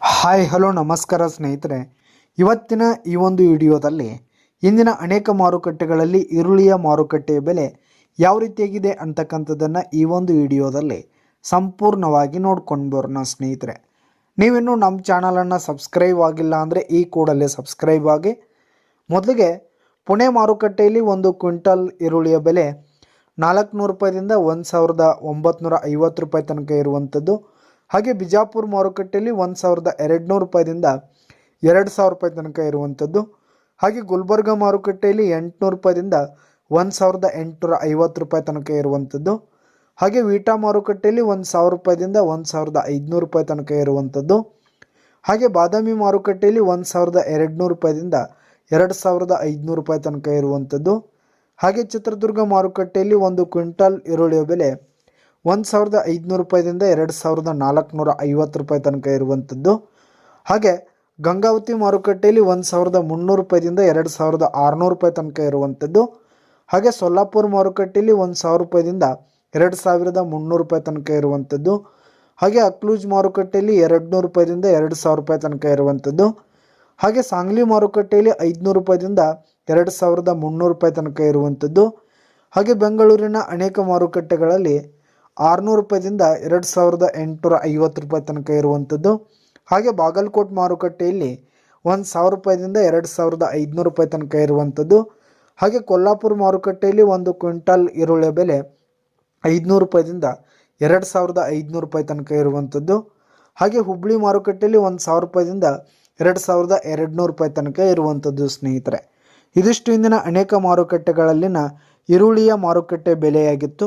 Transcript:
Hi, hello, ನಮಸ್ಕಾರ ಸ್ನೇಹಿತರೆ. ಇವತ್ತಿನ ಈ ಒಂದು ವಿಡಿಯೋದಲ್ಲಿ ಇಂದಿನ ಅನೇಕ ಮಾರುಕಟ್ಟೆಗಳಲ್ಲಿ ಈರುಳ್ಳಿಯ ಮಾರುಕಟ್ಟೆಯ ಬೆಲೆ ಯಾವ ರೀತಿಯಾಗಿದೆ ಅಂತಕ್ಕಂಥದ್ದನ್ನು ಈ ಒಂದು ವಿಡಿಯೋದಲ್ಲಿ ಸಂಪೂರ್ಣವಾಗಿ ನೋಡ್ಕೊಂಡು ಬರೋಣ ಸ್ನೇಹಿತರೆ. ನೀವಿನ್ನೂ ನಮ್ಮ ಚಾನಲನ್ನು ಸಬ್ಸ್ಕ್ರೈಬ್ ಆಗಿಲ್ಲ ಅಂದರೆ ಈ ಕೂಡಲೇ ಸಬ್ಸ್ಕ್ರೈಬ್ ಆಗಿ. ಮೊದಲಿಗೆ ಪುಣೆ ಮಾರುಕಟ್ಟೆಯಲ್ಲಿ ಒಂದು ಕ್ವಿಂಟಲ್ ಈರುಳ್ಳಿಯ ಬೆಲೆ ನಾಲ್ಕುನೂರು ರೂಪಾಯಿದಿಂದ ಒಂದು ಸಾವಿರದ ಒಂಬತ್ತು ಐವತ್ತು ರೂಪಾಯಿ ತನಕ ಇರುವಂಥದ್ದು. ಹಾಗೆ ಬಿಜಾಪುರ ಮಾರುಕಟ್ಟೆಯಲ್ಲಿ ಒಂದು ಸಾವಿರದ ಎರಡುನೂರು ರೂಪಾಯಿದಿಂದ ಎರಡು ಸಾವಿರ ರೂಪಾಯಿ ತನಕ ಇರುವಂಥದ್ದು ಹಾಗೆ ಗುಲ್ಬರ್ಗ ಮಾರುಕಟ್ಟೆಯಲ್ಲಿ ಎಂಟುನೂರು ರೂಪಾಯಿದಿಂದ ಒಂದು ಸಾವಿರದ ಎಂಟುನೂರ ಐವತ್ತು ರೂಪಾಯಿ ತನಕ ಇರುವಂಥದ್ದು ಹಾಗೆ ವೀಟಾ ಮಾರುಕಟ್ಟೆಯಲ್ಲಿ ಒಂದು ಸಾವಿರ ರೂಪಾಯಿದಿಂದ ಒಂದು ಸಾವಿರದ ಐದುನೂರು ರೂಪಾಯಿ ತನಕ ಇರುವಂಥದ್ದು ಹಾಗೆ ಬಾದಾಮಿ ಮಾರುಕಟ್ಟೆಯಲ್ಲಿ ಒಂದು ಸಾವಿರದ ಎರಡುನೂರು ರೂಪಾಯಿದಿಂದ ಎರಡು ಸಾವಿರದ ಐದುನೂರು ರೂಪಾಯಿ ತನಕ ಇರುವಂಥದ್ದು ಹಾಗೆ ಚಿತ್ರದುರ್ಗ ಮಾರುಕಟ್ಟೆಯಲ್ಲಿ ಒಂದು ಕ್ವಿಂಟಲ್ ಈರುಳ್ಳಿಯ ಬೆಲೆ ಒಂದು ಸಾವಿರದ ಐದುನೂರು ರೂಪಾಯಿದಿಂದ ಎರಡು ಸಾವಿರದ ನಾಲ್ಕುನೂರ ಐವತ್ತು ರೂಪಾಯಿ ತನಕ ಇರುವಂಥದ್ದು. ಹಾಗೆ ಗಂಗಾವತಿ ಮಾರುಕಟ್ಟೆಯಲ್ಲಿ ಒಂದು ಸಾವಿರದ ಮುನ್ನೂರು ರೂಪಾಯಿದಿಂದ ಎರಡು ಸಾವಿರದ ಆರುನೂರು ರೂಪಾಯಿ ತನಕ ಇರುವಂಥದ್ದು. ಹಾಗೆ ಸೊಲ್ಲಾಪುರ ಮಾರುಕಟ್ಟೆಯಲ್ಲಿ ಒಂದು ಸಾವಿರ ರೂಪಾಯಿದಿಂದ ಎರಡು ಸಾವಿರದ ಮುನ್ನೂರು ರೂಪಾಯಿ ತನಕ ಇರುವಂಥದ್ದು. ಹಾಗೆ ಅಕ್ಲೂಜ್ ಮಾರುಕಟ್ಟೆಯಲ್ಲಿ ಎರಡು ನೂರು ರೂಪಾಯಿದಿಂದ ಎರಡು ಸಾವಿರ ರೂಪಾಯಿ ತನಕ ಇರುವಂಥದ್ದು. ಹಾಗೆ ಸಾಂಗ್ಲಿ ಮಾರುಕಟ್ಟೆಯಲ್ಲಿ ಐದುನೂರು ರೂಪಾಯಿದಿಂದ ಎರಡು ಸಾವಿರದ ಮುನ್ನೂರು ರೂಪಾಯಿ ತನಕ ಇರುವಂಥದ್ದು. ಹಾಗೆ ಬೆಂಗಳೂರಿನ ಅನೇಕ ಮಾರುಕಟ್ಟೆಗಳಲ್ಲಿ ಆರುನೂರು ರೂಪಾಯಿದಿಂದ ಎರಡು ಸಾವಿರದ ಎಂಟುನೂರ ಐವತ್ತು ರೂಪಾಯಿ ತನಕ ಇರುವಂಥದ್ದು ಹಾಗೆ ಬಾಗಲಕೋಟ್ ಮಾರುಕಟ್ಟೆಯಲ್ಲಿ ಒಂದು ಸಾವಿರ ರೂಪಾಯಿದಿಂದ ಎರಡು ಸಾವಿರದ ಐದುನೂರು ರೂಪಾಯಿ ತನಕ ಇರುವಂಥದ್ದು ಹಾಗೆ ಕೊಲ್ಲಾಪುರ ಮಾರುಕಟ್ಟೆಯಲ್ಲಿ ಒಂದು ಕ್ವಿಂಟಲ್ ಈರುಳ್ಳಿಯ ಬೆಲೆ ಐದುನೂರು ರೂಪಾಯಿದಿಂದ ಎರಡು ಸಾವಿರದ ಐದುನೂರು ರೂಪಾಯಿ ತನಕ ಇರುವಂಥದ್ದು ಹಾಗೆ ಹುಬ್ಬಳ್ಳಿ ಮಾರುಕಟ್ಟೆಯಲ್ಲಿ ಒಂದು ಸಾವಿರ ರೂಪಾಯಿದಿಂದ ಎರಡು ಸಾವಿರದ ಎರಡು ನೂರು ರೂಪಾಯಿ ತನಕ ಇರುವಂಥದ್ದು ಸ್ನೇಹಿತರೆ. ಇದಿಷ್ಟು ಇಂದಿನ ಅನೇಕ ಮಾರುಕಟ್ಟೆಗಳಲ್ಲಿನ ಈರುಳ್ಳಿಯ ಮಾರುಕಟ್ಟೆ ಬೆಲೆಯಾಗಿತ್ತು.